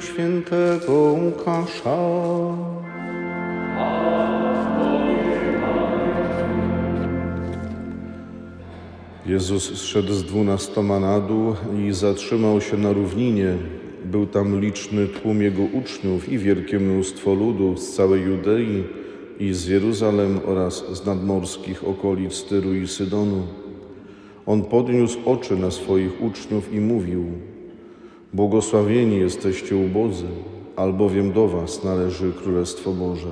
świętego Łukasza. Jezus zszedł z dwunastoma na dół i zatrzymał się na równinie. Był tam liczny tłum jego uczniów i wielkie mnóstwo ludu z całej Judei i z Jeruzalem oraz z nadmorskich okolic Tyru i Sydonu. On podniósł oczy na swoich uczniów i mówił: Błogosławieni jesteście ubodzy, albowiem do was należy Królestwo Boże.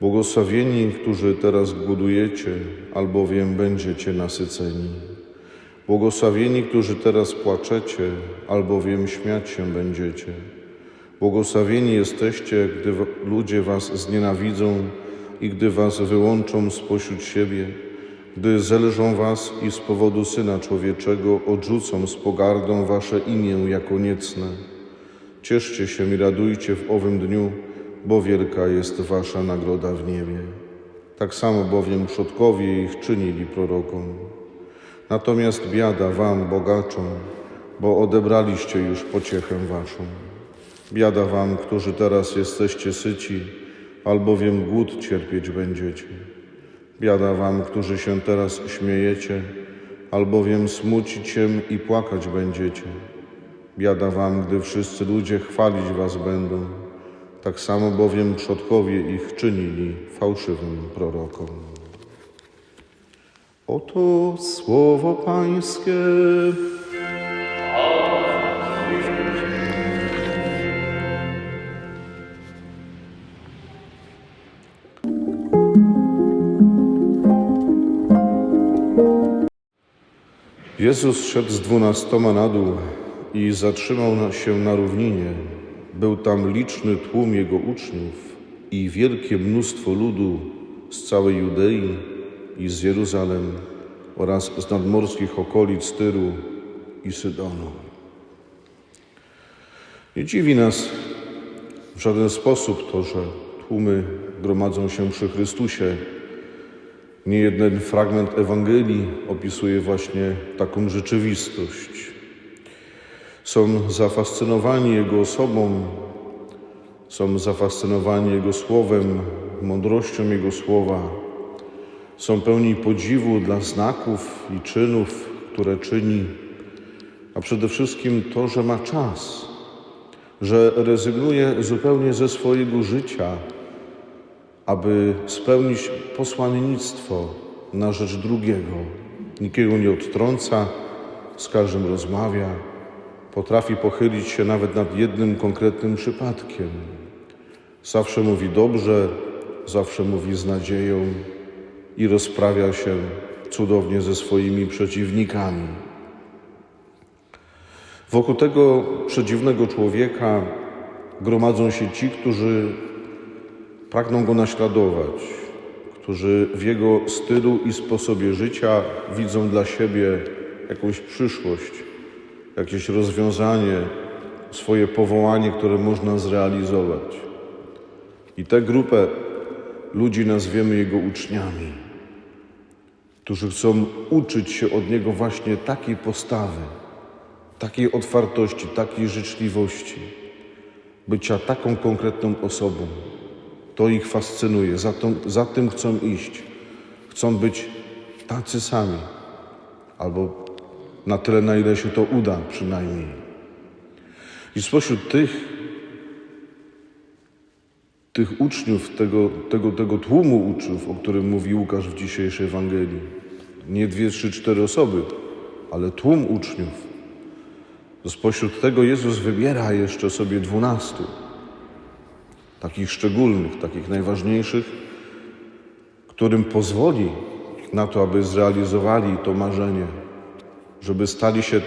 Błogosławieni, którzy teraz głodujecie, albowiem będziecie nasyceni. Błogosławieni, którzy teraz płaczecie, albowiem śmiać się będziecie. Błogosławieni jesteście, gdy ludzie was znienawidzą i gdy was wyłączą spośród siebie, gdy zelżą was i z powodu Syna Człowieczego odrzucą z pogardą wasze imię jako niecne. Cieszcie się i radujcie w owym dniu, bo wielka jest wasza nagroda w niebie. Tak samo bowiem przodkowie ich czynili prorokom. Natomiast biada wam, bogaczom, bo odebraliście już pociechę waszą. Biada wam, którzy teraz jesteście syci, albowiem głód cierpieć będziecie. Biada wam, którzy się teraz śmiejecie, albowiem smucić się i płakać będziecie. Biada wam, gdy wszyscy ludzie chwalić was będą. Tak samo bowiem przodkowie ich czynili fałszywym prorokom. Oto słowo Pańskie. Jezus szedł z dwunastoma na dół i zatrzymał się na równinie. Był tam liczny tłum jego uczniów i wielkie mnóstwo ludu z całej Judei i z Jeruzalem oraz z nadmorskich okolic Tyru i Sydonu. Nie dziwi nas w żaden sposób to, że tłumy gromadzą się przy Chrystusie, nie jeden fragment Ewangelii opisuje właśnie taką rzeczywistość. Są zafascynowani Jego osobą, są zafascynowani Jego słowem, mądrością Jego słowa, są pełni podziwu dla znaków i czynów, które czyni, a przede wszystkim to, że ma czas, że rezygnuje zupełnie ze swojego życia aby spełnić posłannictwo na rzecz drugiego. Nikogo nie odtrąca, z każdym rozmawia, potrafi pochylić się nawet nad jednym konkretnym przypadkiem. Zawsze mówi dobrze, zawsze mówi z nadzieją i rozprawia się cudownie ze swoimi przeciwnikami. Wokół tego przedziwnego człowieka gromadzą się ci, którzy pragną go naśladować, którzy w jego stylu i sposobie życia widzą dla siebie jakąś przyszłość, jakieś rozwiązanie, swoje powołanie, które można zrealizować. I tę grupę ludzi nazwiemy jego uczniami, którzy chcą uczyć się od niego właśnie takiej postawy, takiej otwartości, takiej życzliwości, bycia taką konkretną osobą. To ich fascynuje, za, tą, za tym chcą iść. Chcą być tacy sami, albo na tyle, na ile się to uda przynajmniej. I spośród tych, tych uczniów, tego, tego, tego tłumu uczniów, o którym mówi Łukasz w dzisiejszej Ewangelii, nie dwie, trzy, cztery osoby, ale tłum uczniów, spośród tego Jezus wybiera jeszcze sobie dwunastu takich szczególnych, takich najważniejszych, którym pozwoli na to, aby zrealizowali to marzenie, żeby stali się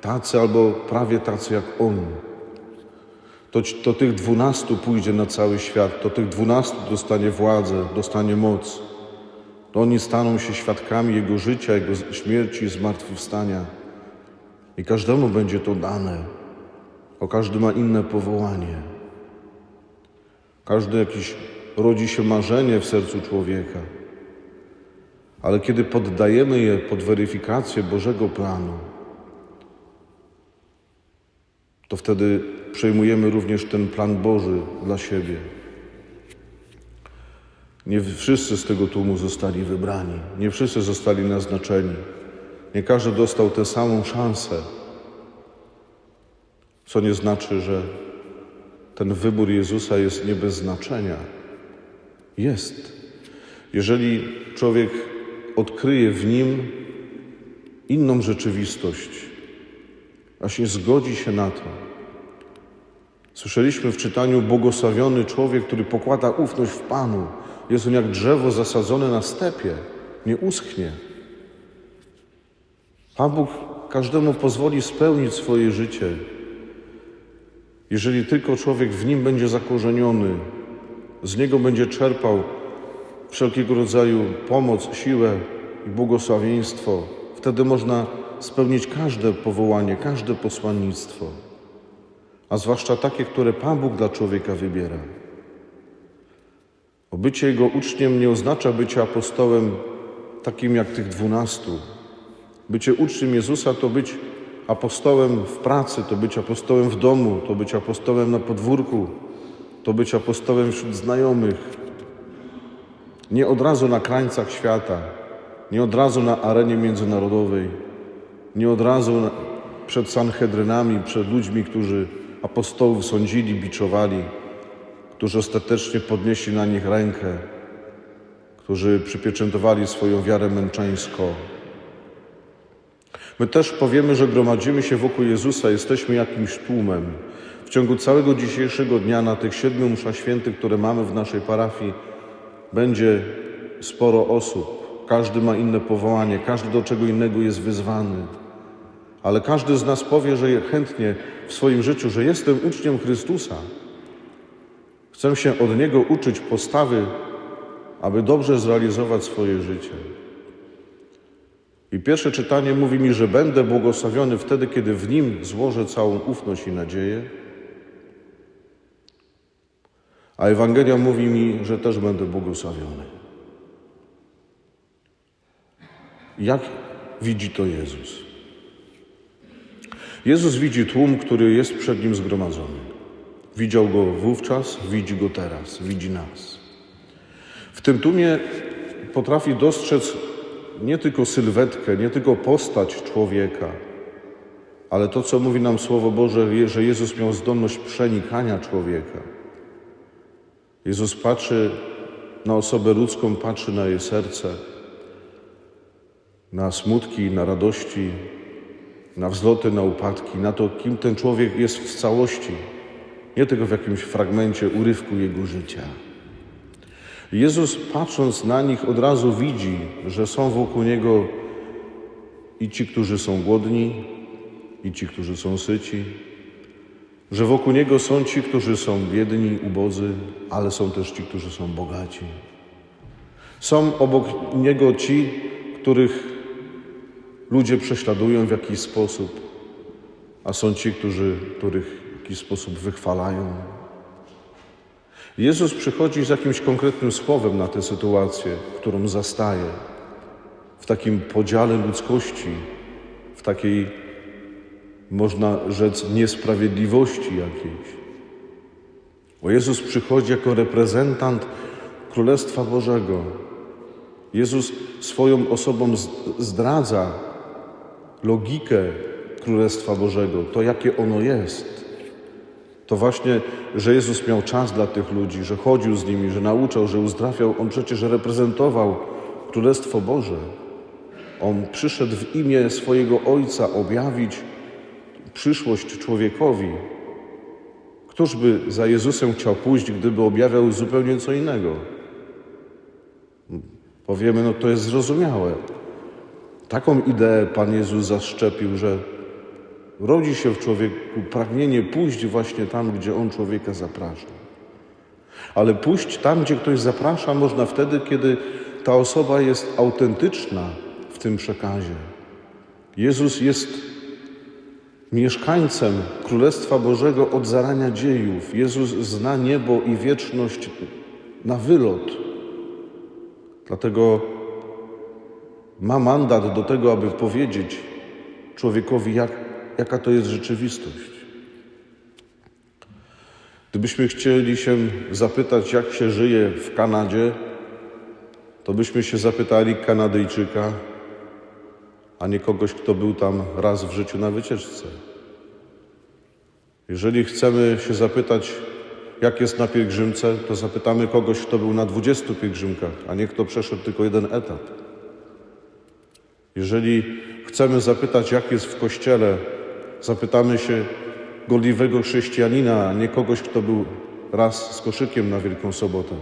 tacy albo prawie tacy jak On. To, to tych dwunastu pójdzie na cały świat, to tych dwunastu dostanie władzę, dostanie moc. To oni staną się świadkami Jego życia, Jego śmierci i zmartwychwstania. I każdemu będzie to dane, bo każdy ma inne powołanie. Każdy jakiś rodzi się marzenie w sercu człowieka. Ale kiedy poddajemy je pod weryfikację Bożego planu, to wtedy przejmujemy również ten plan Boży dla siebie. Nie wszyscy z tego tłumu zostali wybrani, nie wszyscy zostali naznaczeni, nie każdy dostał tę samą szansę, co nie znaczy, że ten wybór Jezusa jest nie bez znaczenia. Jest. Jeżeli człowiek odkryje w nim inną rzeczywistość, właśnie zgodzi się na to. Słyszeliśmy w czytaniu błogosławiony człowiek, który pokłada ufność w Panu. Jest on jak drzewo zasadzone na stepie, nie uschnie. Pan Bóg każdemu pozwoli spełnić swoje życie, jeżeli tylko człowiek w nim będzie zakorzeniony, z niego będzie czerpał wszelkiego rodzaju pomoc, siłę i błogosławieństwo, wtedy można spełnić każde powołanie, każde posłannictwo, a zwłaszcza takie, które Pan Bóg dla człowieka wybiera. Bycie Jego uczniem nie oznacza bycia apostołem takim jak tych dwunastu. Bycie uczniem Jezusa to być apostołem w pracy, to być apostołem w domu, to być apostołem na podwórku, to być apostołem wśród znajomych. Nie od razu na krańcach świata, nie od razu na arenie międzynarodowej, nie od razu przed Sanhedrynami, przed ludźmi, którzy apostołów sądzili, biczowali, którzy ostatecznie podnieśli na nich rękę, którzy przypieczętowali swoją wiarę męczeńską. My też powiemy, że gromadzimy się wokół Jezusa, jesteśmy jakimś tłumem. W ciągu całego dzisiejszego dnia na tych siedmiu msza świętych, które mamy w naszej parafii, będzie sporo osób. Każdy ma inne powołanie, każdy do czego innego jest wyzwany. Ale każdy z nas powie, że chętnie w swoim życiu, że jestem uczniem Chrystusa. Chcę się od Niego uczyć postawy, aby dobrze zrealizować swoje życie. I pierwsze czytanie mówi mi, że będę błogosławiony wtedy, kiedy w Nim złożę całą ufność i nadzieję. A Ewangelia mówi mi, że też będę błogosławiony. Jak widzi to Jezus? Jezus widzi tłum, który jest przed Nim zgromadzony. Widział Go wówczas, widzi Go teraz, widzi nas. W tym tłumie potrafi dostrzec nie tylko sylwetkę, nie tylko postać człowieka, ale to, co mówi nam Słowo Boże, że Jezus miał zdolność przenikania człowieka. Jezus patrzy na osobę ludzką, patrzy na jej serce, na smutki, na radości, na wzloty, na upadki, na to, kim ten człowiek jest w całości, nie tylko w jakimś fragmencie, urywku jego życia. Jezus, patrząc na nich, od razu widzi, że są wokół niego i ci, którzy są głodni, i ci, którzy są syci, że wokół niego są ci, którzy są biedni, ubodzy, ale są też ci, którzy są bogaci. Są obok niego ci, których ludzie prześladują w jakiś sposób, a są ci, którzy, których w jakiś sposób wychwalają. Jezus przychodzi z jakimś konkretnym słowem na tę sytuację, którą zastaje, w takim podziale ludzkości, w takiej, można rzec, niesprawiedliwości jakiejś. Bo Jezus przychodzi jako reprezentant Królestwa Bożego. Jezus swoją osobą zdradza logikę Królestwa Bożego, to jakie ono jest. To właśnie, że Jezus miał czas dla tych ludzi, że chodził z nimi, że nauczał, że uzdrawiał. On przecież reprezentował Królestwo Boże. On przyszedł w imię swojego Ojca objawić przyszłość człowiekowi. Któż by za Jezusem chciał pójść, gdyby objawiał zupełnie co innego? Powiemy, no to jest zrozumiałe. Taką ideę Pan Jezus zaszczepił, że rodzi się w człowieku pragnienie pójść właśnie tam, gdzie On człowieka zaprasza. Ale pójść tam, gdzie ktoś zaprasza, można wtedy, kiedy ta osoba jest autentyczna w tym przekazie. Jezus jest mieszkańcem Królestwa Bożego od zarania dziejów. Jezus zna niebo i wieczność na wylot. Dlatego ma mandat do tego, aby powiedzieć człowiekowi, jak, jaka to jest rzeczywistość. Gdybyśmy chcieli się zapytać, jak się żyje w Kanadzie, to byśmy się zapytali Kanadyjczyka, a nie kogoś, kto był tam raz w życiu na wycieczce. Jeżeli chcemy się zapytać, jak jest na pielgrzymce, to zapytamy kogoś, kto był na 20 pielgrzymkach, a nie kto przeszedł tylko jeden etap. Jeżeli chcemy zapytać, jak jest w kościele, zapytamy się gorliwego chrześcijanina, a nie kogoś, kto był raz z koszykiem na Wielką Sobotę.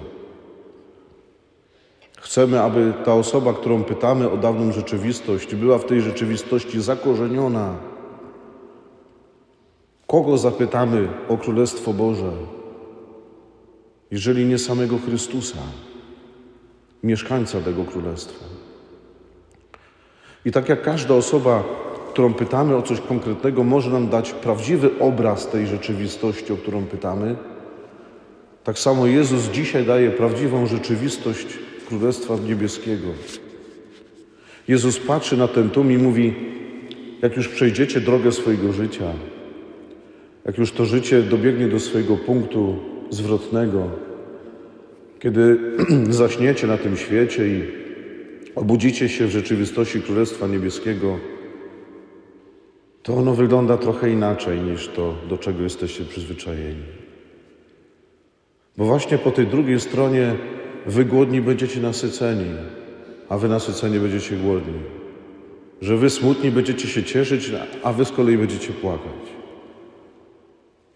Chcemy, aby ta osoba, którą pytamy o dawną rzeczywistość, była w tej rzeczywistości zakorzeniona. Kogo zapytamy o Królestwo Boże, jeżeli nie samego Chrystusa, mieszkańca tego Królestwa? I tak jak każda osoba, którą pytamy o coś konkretnego, może nam dać prawdziwy obraz tej rzeczywistości, o którą pytamy, tak samo Jezus dzisiaj daje prawdziwą rzeczywistość Królestwa Niebieskiego. Jezus patrzy na ten tłum i mówi: Jak już przejdziecie drogę swojego życia, jak już to życie dobiegnie do swojego punktu zwrotnego, kiedy zaśniecie na tym świecie i obudzicie się w rzeczywistości Królestwa Niebieskiego, to ono wygląda trochę inaczej niż to, do czego jesteście przyzwyczajeni. Bo właśnie po tej drugiej stronie wy głodni będziecie nasyceni, a wy nasyceni będziecie głodni. Że wy smutni będziecie się cieszyć, a wy z kolei będziecie płakać.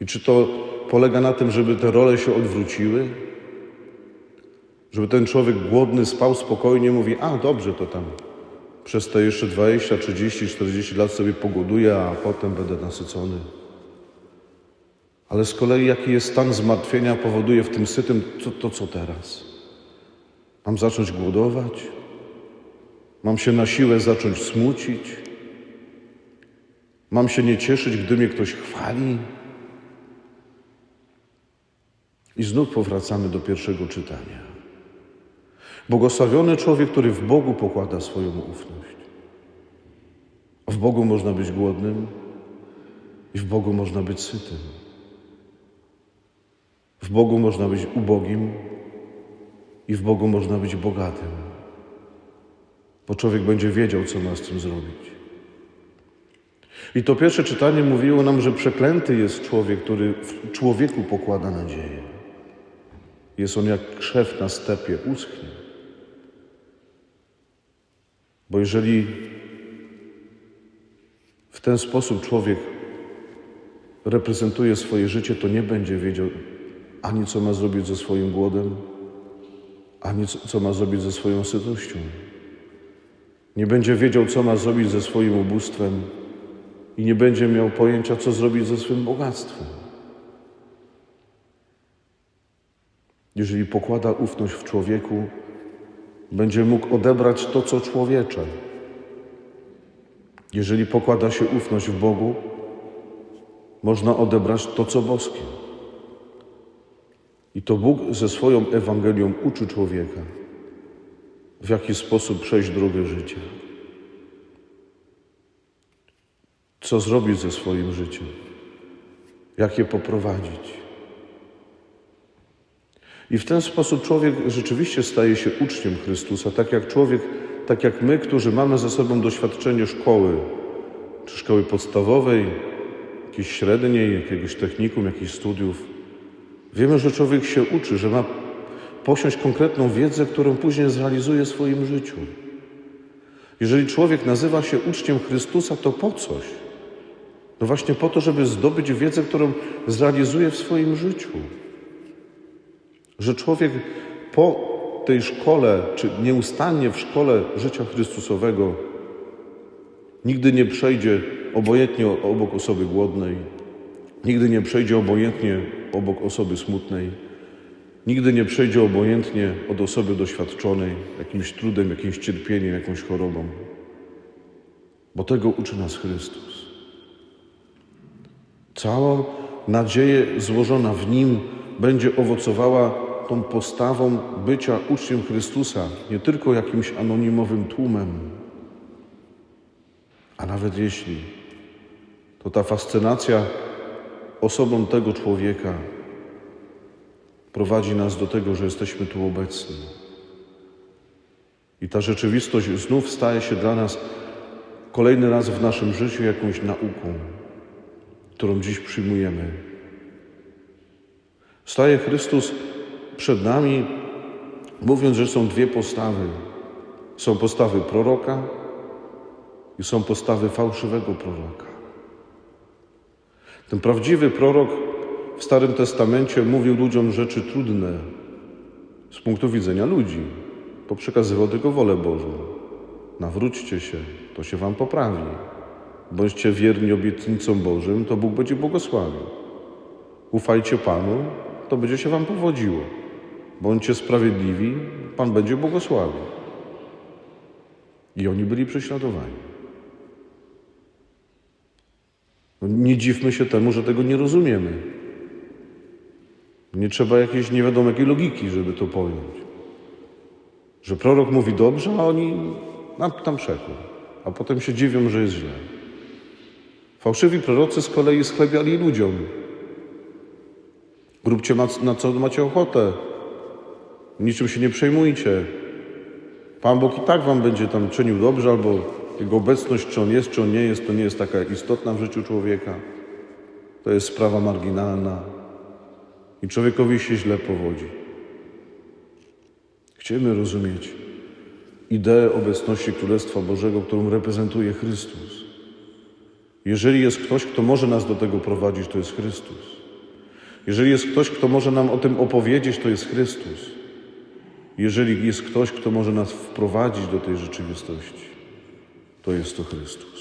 I czy to polega na tym, żeby te role się odwróciły? Żeby ten człowiek głodny spał spokojnie, mówi, a dobrze, to tam przez te jeszcze 20, 30, 40 lat sobie pogoduję, a potem będę nasycony. Ale z kolei jaki jest stan zmartwienia powoduje w tym sytym to, to co teraz? Mam zacząć głodować? Mam się na siłę zacząć smucić? Mam się nie cieszyć, gdy mnie ktoś chwali? I znów powracamy do pierwszego czytania. Błogosławiony człowiek, który w Bogu pokłada swoją ufność. W Bogu można być głodnym i w Bogu można być sytym. W Bogu można być ubogim i w Bogu można być bogatym. Bo człowiek będzie wiedział, co ma z tym zrobić. I to pierwsze czytanie mówiło nam, że przeklęty jest człowiek, który w człowieku pokłada nadzieję. Jest on jak krzew na stepie, uschnie. Bo jeżeli w ten sposób człowiek reprezentuje swoje życie, to nie będzie wiedział ani co ma zrobić ze swoim głodem, ani co, ma zrobić ze swoją sytością. Nie będzie wiedział, co ma zrobić ze swoim ubóstwem i nie będzie miał pojęcia, co zrobić ze swym bogactwem. Jeżeli pokłada ufność w człowieku, będzie mógł odebrać to, co człowiecze. Jeżeli pokłada się ufność w Bogu, można odebrać to, co boskie. I to Bóg ze swoją Ewangelią uczy człowieka, w jaki sposób przejść drogę życia. Co zrobić ze swoim życiem, jak je poprowadzić. I w ten sposób człowiek rzeczywiście staje się uczniem Chrystusa, tak jak człowiek, tak jak my, którzy mamy ze sobą doświadczenie szkoły, czy szkoły podstawowej, jakiejś średniej, jakiegoś technikum, jakichś studiów. Wiemy, że człowiek się uczy, że ma posiąść konkretną wiedzę, którą później zrealizuje w swoim życiu. Jeżeli człowiek nazywa się uczniem Chrystusa, to po coś? No właśnie po to, żeby zdobyć wiedzę, którą zrealizuje w swoim życiu. Że człowiek po tej szkole, czy nieustannie w szkole życia Chrystusowego, nigdy nie przejdzie obojętnie obok osoby głodnej, nigdy nie przejdzie obojętnie obok osoby smutnej, nigdy nie przejdzie obojętnie od osoby doświadczonej jakimś trudem, jakimś cierpieniem, jakąś chorobą. Bo tego uczy nas Chrystus. Cała nadzieja złożona w Nim będzie owocowała tą postawą bycia uczniem Chrystusa, nie tylko jakimś anonimowym tłumem, a nawet jeśli, to ta fascynacja osobą tego człowieka prowadzi nas do tego, że jesteśmy tu obecni. I ta rzeczywistość znów staje się dla nas kolejny raz w naszym życiu jakąś nauką, którą dziś przyjmujemy. Staje Chrystus przed nami, mówiąc, że są dwie postawy. Są postawy proroka i są postawy fałszywego proroka. Ten prawdziwy prorok w Starym Testamencie mówił ludziom rzeczy trudne z punktu widzenia ludzi, bo przekazywał tylko wolę Bożą. Nawróćcie się, to się wam poprawi. Bądźcie wierni obietnicom Bożym, to Bóg będzie błogosławił. Ufajcie Panu, to będzie się wam powodziło. Bądźcie sprawiedliwi, Pan będzie błogosławił. I oni byli prześladowani. No, nie dziwmy się temu, że tego nie rozumiemy. Nie trzeba jakiejś nie wiadomo jakiej logiki, żeby to pojąć. Że prorok mówi dobrze, a oni nam tam przekór. A potem się dziwią, że jest źle. Fałszywi prorocy z kolei schlebiali ludziom. Róbcie na co macie ochotę. Niczym się nie przejmujcie. Pan Bóg i tak wam będzie tam czynił dobrze, albo Jego obecność, czy On jest, czy On nie jest, to nie jest taka istotna w życiu człowieka. To jest sprawa marginalna. I człowiekowi się źle powodzi. Chcemy rozumieć ideę obecności Królestwa Bożego, którą reprezentuje Chrystus. Jeżeli jest ktoś, kto może nas do tego prowadzić, to jest Chrystus. Jeżeli jest ktoś, kto może nam o tym opowiedzieć, to jest Chrystus. Jeżeli jest ktoś, kto może nas wprowadzić do tej rzeczywistości, to jest to Chrystus.